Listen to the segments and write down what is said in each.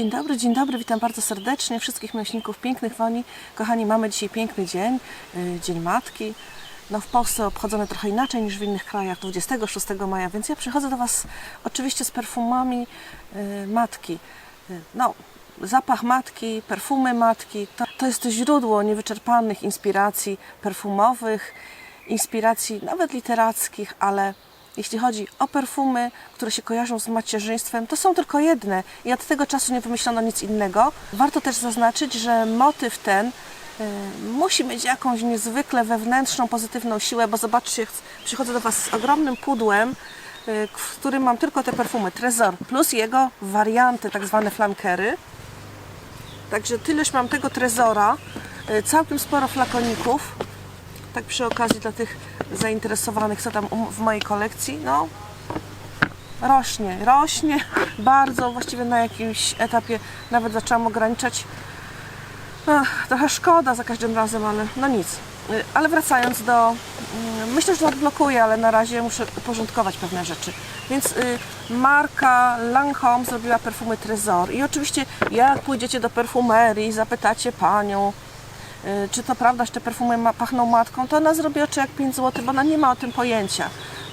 Dzień dobry, dzień dobry, witam bardzo serdecznie wszystkich miłośników pięknych woni. Kochani, mamy dzisiaj piękny dzień, y, Dzień Matki. No w Polsce obchodzony trochę inaczej niż w innych krajach, 26 maja, więc ja przychodzę do Was oczywiście z perfumami y, matki. Y, No, zapach matki, perfumy matki, to, to jest źródło niewyczerpanych inspiracji perfumowych, inspiracji nawet literackich, ale jeśli chodzi o perfumy, które się kojarzą z macierzyństwem, to są tylko jedne i od tego czasu nie wymyślono nic innego. Warto też zaznaczyć, że motyw ten y, musi mieć jakąś niezwykle wewnętrzną, pozytywną siłę, bo zobaczcie, ch- przychodzę do Was z ogromnym pudłem, y, w którym mam tylko te perfumy Trezor plus jego warianty, tak zwane flankery. Także tyleż mam tego Trezora, y, całkiem sporo flakoników. Tak przy okazji dla tych zainteresowanych, co tam w mojej kolekcji, no rośnie, rośnie bardzo, właściwie na jakimś etapie nawet zaczęłam ograniczać. Ach, trochę szkoda za każdym razem, ale no nic. Y, Ale wracając do, mm, myślę, że to odblokuję, ale na razie muszę uporządkować pewne rzeczy. Więc y, marka Lancome zrobiła perfumy Trezor i oczywiście jak pójdziecie do perfumerii zapytacie panią, czy to prawda, że te perfumy ma, pachną matką, to ona zrobi oczy jak 5 zł, bo ona nie ma o tym pojęcia.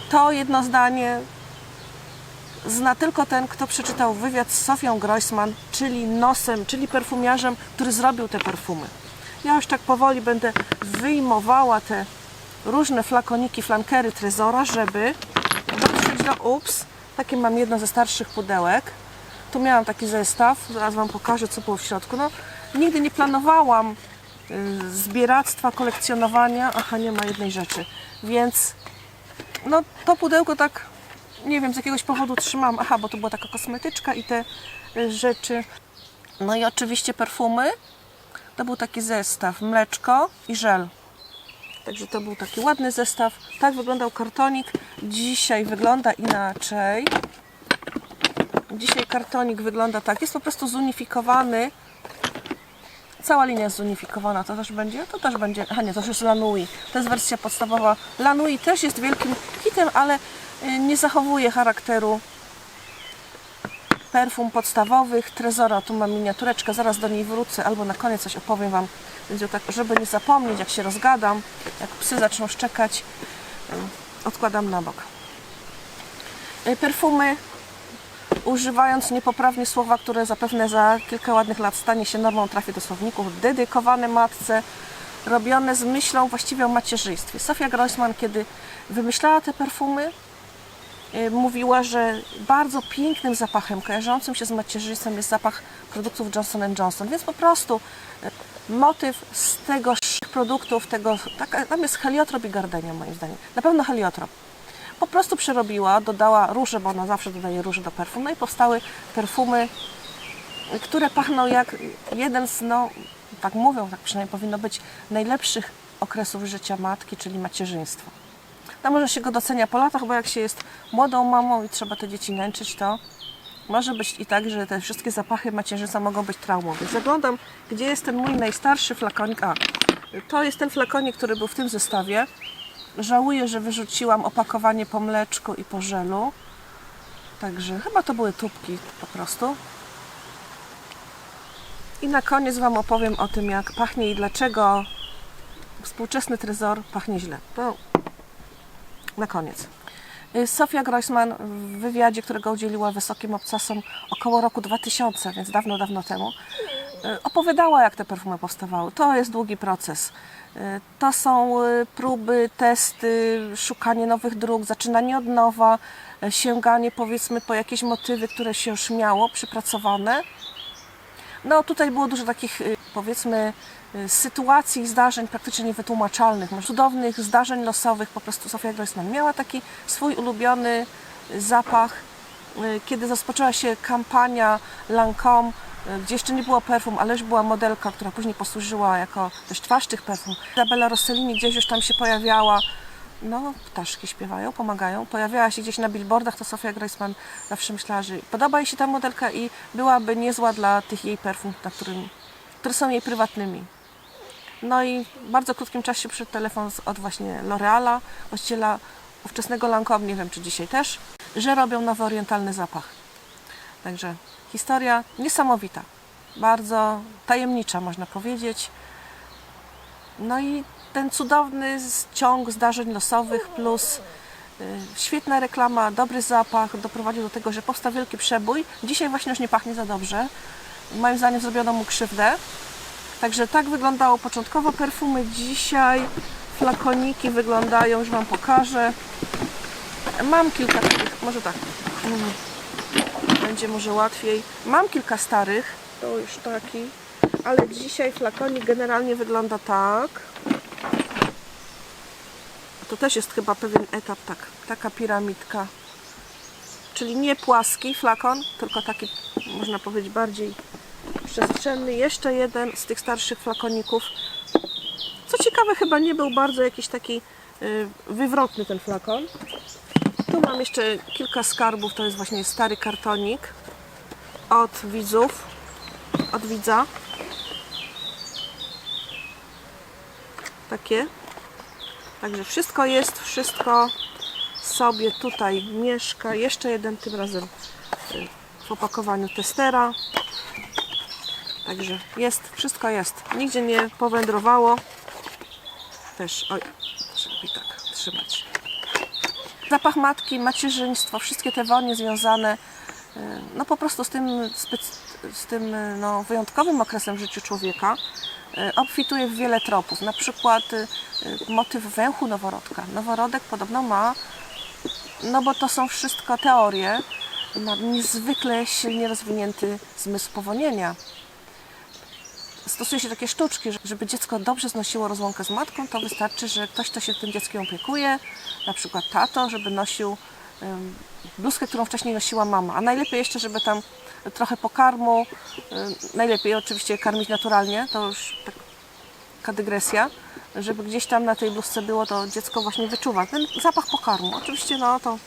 To jedno zdanie zna tylko ten, kto przeczytał wywiad z Sofią Groisman, czyli nosem, czyli perfumiarzem, który zrobił te perfumy. Ja już tak powoli będę wyjmowała te różne flakoniki, flankery Trezora, żeby dotrzeć do ups. Takie mam jedno ze starszych pudełek. Tu miałam taki zestaw, zaraz Wam pokażę, co było w środku. No, nigdy nie planowałam y, zbieractwa, kolekcjonowania. Aha, nie ma jednej rzeczy. Więc no to pudełko tak, nie wiem, z jakiegoś powodu trzymam. Aha, bo to była taka kosmetyczka i te y, rzeczy. No i oczywiście perfumy. To był taki zestaw, mleczko i żel. Także to był taki ładny zestaw. Tak wyglądał kartonik. Dzisiaj wygląda inaczej. Dzisiaj kartonik wygląda tak. Jest po prostu zunifikowany. Cała linia jest zunifikowana. To też będzie? To też będzie. A nie, to już jest Lanui. To jest wersja podstawowa. Lanui też jest wielkim hitem, ale y, nie zachowuje charakteru perfum podstawowych Trezora. Tu mam miniatureczkę, zaraz do niej wrócę, albo na koniec coś opowiem Wam. Będzie tak, żeby nie zapomnieć, jak się rozgadam, jak psy zaczną szczekać, y, odkładam na bok. Y, Perfumy, używając niepoprawnie słowa, które zapewne za kilka ładnych lat stanie się normą, trafi do słowników, dedykowane matce, robione z myślą właściwie o macierzyństwie. Sofia Grossman, kiedy wymyślała te perfumy, y, mówiła, że bardzo pięknym zapachem kojarzącym się z macierzyństwem jest zapach produktów Johnson Johnson, więc po prostu y, motyw z tego produktów, tego, taka, tam jest heliotrop i gardenia moim zdaniem, na pewno heliotrop. Po prostu przerobiła, dodała róże, bo ona zawsze dodaje róże do perfum, no i powstały perfumy, które pachną jak jeden z, no tak mówią, tak przynajmniej powinno być, najlepszych okresów życia matki, czyli macierzyństwo. No może się go docenia po latach, bo jak się jest młodą mamą i trzeba te dzieci nęczyć, to może być i tak, że te wszystkie zapachy macierzyństwa mogą być traumą. Więc zaglądam, gdzie jest ten mój najstarszy flakonik. A, to jest ten flakonik, który był w tym zestawie. Żałuję, że wyrzuciłam opakowanie po mleczku i po żelu. Także chyba to były tubki po prostu. I na koniec Wam opowiem o tym, jak pachnie i dlaczego współczesny trezor pachnie źle. To na koniec. Y, Sofia Grossman w wywiadzie, którego udzieliła Wysokim Obcasom około roku 2000, więc dawno, dawno temu, opowiadała, jak te perfumy powstawały. To jest długi proces. Y, To są y, próby, testy, szukanie nowych dróg, zaczynanie od nowa, sięganie powiedzmy po jakieś motywy, które się już miało przypracowane. No tutaj było dużo takich powiedzmy sytuacji i zdarzeń praktycznie niewytłumaczalnych, cudownych zdarzeń losowych. Po prostu Sofia Grossman miała taki swój ulubiony zapach. Kiedy rozpoczęła się kampania Lancome, gdzie jeszcze nie było perfum, ale już była modelka, która później posłużyła jako dość twarz tych perfum. Isabella Rossellini gdzieś już tam się pojawiała. No, ptaszki śpiewają, pomagają. Pojawiała się gdzieś na billboardach, to Sofia Grossman zawsze myślała, że podoba jej się ta modelka i byłaby niezła dla tych jej perfum, na którym, które są jej prywatnymi. No i w bardzo krótkim czasie przyszedł telefon od właśnie L'Oreala, właściciela ówczesnego Lancome, nie wiem czy dzisiaj też, że robią nowy orientalny zapach. Także Historia niesamowita, bardzo tajemnicza można powiedzieć. No i ten cudowny ciąg zdarzeń losowych plus y, świetna reklama, dobry zapach doprowadził do tego, że powstał wielki przebój. Dzisiaj właśnie już nie pachnie za dobrze. Moim zdaniem zrobiono mu krzywdę. Także tak wyglądało początkowo perfumy. Dzisiaj flakoniki wyglądają, już Wam pokażę. Mam kilka takich, może tak. Będzie może łatwiej. Mam kilka starych, to już taki, ale dzisiaj flakonik generalnie wygląda tak. To też jest chyba pewien etap, tak, taka piramidka. Czyli nie płaski flakon, tylko taki, można powiedzieć, bardziej przestrzenny. Jeszcze jeden z tych starszych flakoników. Co ciekawe, chyba nie był bardzo jakiś taki y, wywrotny ten flakon. Tu mam jeszcze kilka skarbów, to jest właśnie stary kartonik od widzów, od widza. Takie. Także wszystko jest, wszystko sobie tutaj mieszka. Jeszcze jeden tym razem y, w opakowaniu testera. Także jest, wszystko jest. Nigdzie nie powędrowało. Też, oj, trzeba tak trzymać. Zapach matki, macierzyństwo, wszystkie te wonie związane y, no po prostu z tym, z tym y, no, wyjątkowym okresem życiu człowieka y, obfituje w wiele tropów. Na przykład motyw węchu noworodka. Noworodek podobno ma, no bo to są wszystko teorie, ma niezwykle silnie rozwinięty zmysł powonienia stosuje się takie sztuczki, że- żeby dziecko dobrze znosiło rozłąkę z matką, to wystarczy, że ktoś, kto się tym dzieckiem opiekuje, na przykład tato, żeby nosił bluzkę, którą wcześniej nosiła mama. A najlepiej jeszcze, żeby tam trochę pokarmu, najlepiej oczywiście karmić naturalnie, to już taka dygresja, żeby gdzieś tam na tej bluzce było, to dziecko właśnie wyczuwa ten zapach pokarmu. Oczywiście no to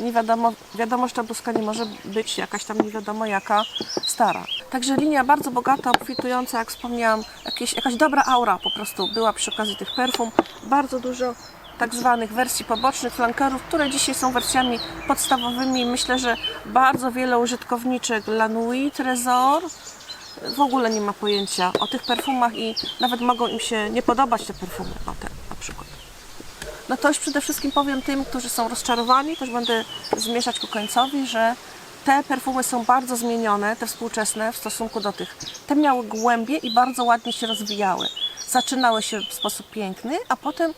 nie wiadomo, wiadomo, że ta bluzka nie może być jakaś tam nie wiadomo jaka stara. Także linia bardzo bogata, obfitująca, jak wspomniałam, jakieś, jakaś dobra aura po prostu była przy okazji tych perfum. Bardzo dużo tak zwanych wersji pobocznych, flankerów, które dzisiaj są wersjami podstawowymi. Myślę, że bardzo wiele użytkowniczek Lanui, Trezor w ogóle nie ma pojęcia o tych perfumach i nawet mogą im się nie podobać te perfumy, o. No to już przede wszystkim powiem tym, którzy są rozczarowani, też będę zmierzać ku końcowi, że te perfumy są bardzo zmienione, te współczesne w stosunku do tych. Te miały głębie i bardzo ładnie się rozwijały. Zaczynały się w sposób piękny, a potem y,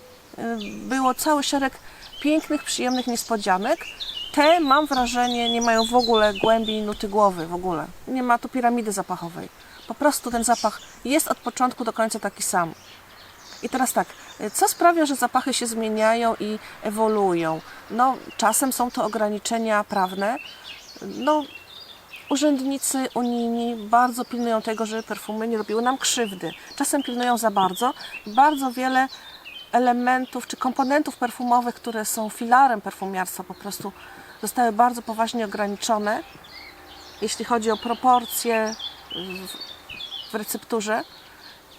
było cały szereg pięknych, przyjemnych niespodzianek. Te, mam wrażenie, nie mają w ogóle głębi nuty głowy, w ogóle. Nie ma tu piramidy zapachowej. Po prostu ten zapach jest od początku do końca taki sam. I teraz tak, co sprawia, że zapachy się zmieniają i ewoluują? No, czasem są to ograniczenia prawne. No, urzędnicy unijni bardzo pilnują tego, żeby perfumy nie robiły nam krzywdy. Czasem pilnują za bardzo. Bardzo wiele elementów czy komponentów perfumowych, które są filarem perfumiarstwa, po prostu zostały bardzo poważnie ograniczone, jeśli chodzi o proporcje w recepturze.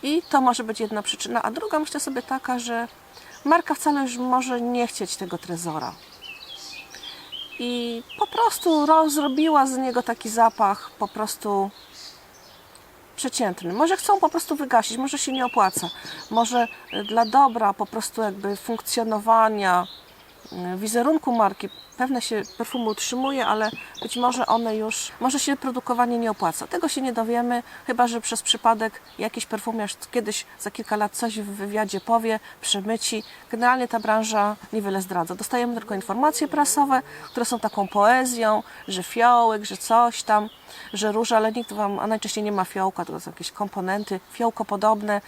I to może być jedna przyczyna. A druga myślę sobie taka, że marka wcale już może nie chcieć tego trezora. I po prostu ro- zrobiła z niego taki zapach po prostu przeciętny. Może chcą po prostu wygasić, może się nie opłaca. Może dla dobra po prostu jakby funkcjonowania wizerunku marki pewne się perfumy utrzymuje, ale być może one już, może się produkowanie nie opłaca. Tego się nie dowiemy, chyba że przez przypadek jakiś perfumiarz kiedyś za kilka lat coś w wywiadzie powie, przemyci. Generalnie ta branża niewiele zdradza. Dostajemy tylko informacje prasowe, które są taką poezją, że fiołek, że coś tam, że róża, ale nikt wam, a najczęściej nie ma fiołka, to są jakieś komponenty fiołko podobne.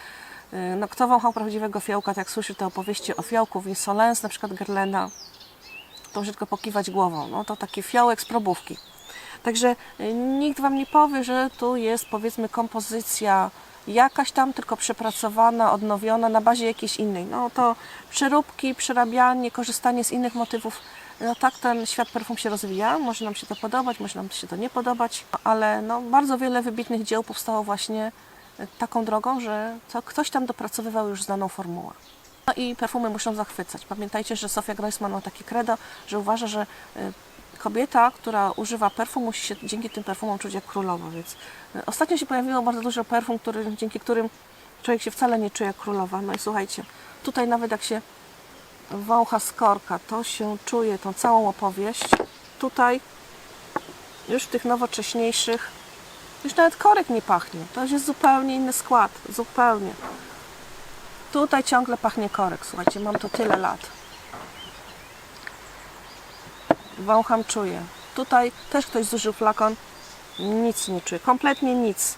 Yy, No, kto wąchał prawdziwego fiołka, tak jak słyszy te opowieści o fiołku w Insolence, na przykład Gerlena, to tylko pokiwać głową. No to taki fiołek z probówki. Także y, nikt Wam nie powie, że tu jest powiedzmy kompozycja jakaś tam, tylko przepracowana, odnowiona na bazie jakiejś innej. No to przeróbki, przerabianie, korzystanie z innych motywów. No tak ten świat perfum się rozwija. Może nam się to podobać, może nam się to nie podobać, ale no, bardzo wiele wybitnych dzieł powstało właśnie taką drogą, że to ktoś tam dopracowywał już znaną formułę. No i perfumy muszą zachwycać. Pamiętajcie, że Sofia Groisman ma takie credo, że uważa, że y, kobieta, która używa perfum, musi się dzięki tym perfumom czuć jak królowa, więc y, ostatnio się pojawiło bardzo dużo perfum, który, dzięki którym człowiek się wcale nie czuje jak królowa. No i słuchajcie, tutaj nawet jak się wącha skorka, to się czuje tą całą opowieść. Tutaj już w tych nowocześniejszych już nawet korek nie pachnie. To już jest zupełnie inny skład. Zupełnie. Tutaj ciągle pachnie korek. Słuchajcie, mam to tyle lat. Wącham, czuję. Tutaj też ktoś zużył flakon. Nic nie czuję. Kompletnie nic.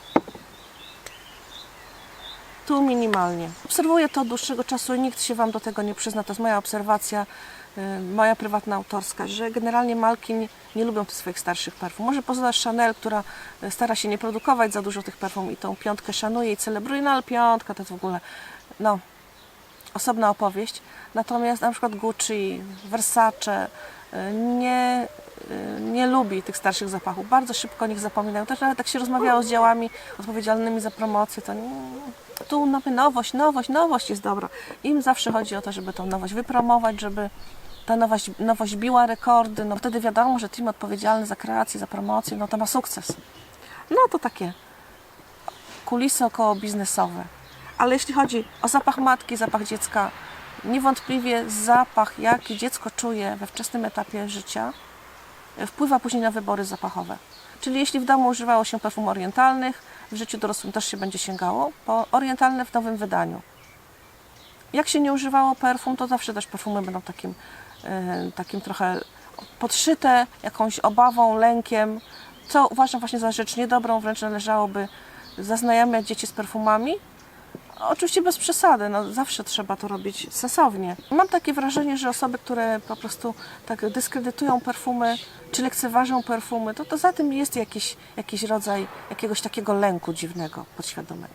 Tu minimalnie. Obserwuję to od dłuższego czasu i nikt się Wam do tego nie przyzna. To jest moja obserwacja, moja prywatna autorska, że generalnie malki nie, nie lubią tych swoich starszych perfum. Może poza Chanel, która y, stara się nie produkować za dużo tych perfum i tą piątkę szanuje i celebruje, no ale piątka to w ogóle, no, osobna opowieść. Natomiast na przykład Gucci, Versace y, nie, nie lubi tych starszych zapachów. Bardzo szybko o nich zapominają. Też nawet jak się rozmawiało z działami odpowiedzialnymi za promocję, to nie, tu nowy, nowość, nowość, nowość jest dobra. Im zawsze chodzi o to, żeby tą nowość wypromować, żeby ta nowość, nowość biła rekordy. No wtedy wiadomo, że team odpowiedzialny za kreację, za promocję, no to ma sukces. No to takie kulisy około biznesowe. Ale jeśli chodzi o zapach matki, zapach dziecka, niewątpliwie zapach, jaki dziecko czuje we wczesnym etapie życia, wpływa później na wybory zapachowe. Czyli jeśli w domu używało się perfum orientalnych, w życiu dorosłym też się będzie sięgało po orientalne w nowym wydaniu. Jak się nie używało perfum, to zawsze też perfumy będą takim, e, takim trochę podszyte jakąś obawą, lękiem, co uważam właśnie za rzecz niedobrą, wręcz należałoby zaznajamiać dzieci z perfumami, Oczywiście bez przesady, no zawsze trzeba to robić sensownie. Mam takie wrażenie, że osoby, które po prostu tak dyskredytują perfumy, czy lekceważą perfumy, to, to za tym jest jakiś, jakiś rodzaj jakiegoś takiego lęku dziwnego, podświadomego.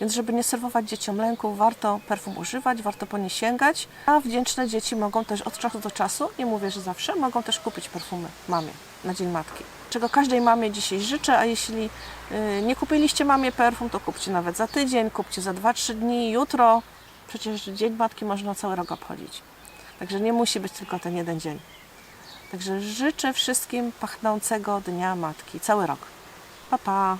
Więc żeby nie serwować dzieciom lęku, warto perfum używać, warto po nie sięgać, a wdzięczne dzieci mogą też od czasu do czasu, nie mówię, że zawsze, mogą też kupić perfumy mamie na Dzień Matki. Czego każdej mamie dzisiaj życzę, a jeśli y, nie kupiliście mamie perfum, to kupcie nawet za tydzień, kupcie za 2-3 dni, jutro. Przecież Dzień Matki można cały rok obchodzić. Także nie musi być tylko ten jeden dzień. Także życzę wszystkim pachnącego Dnia Matki cały rok. Pa, pa!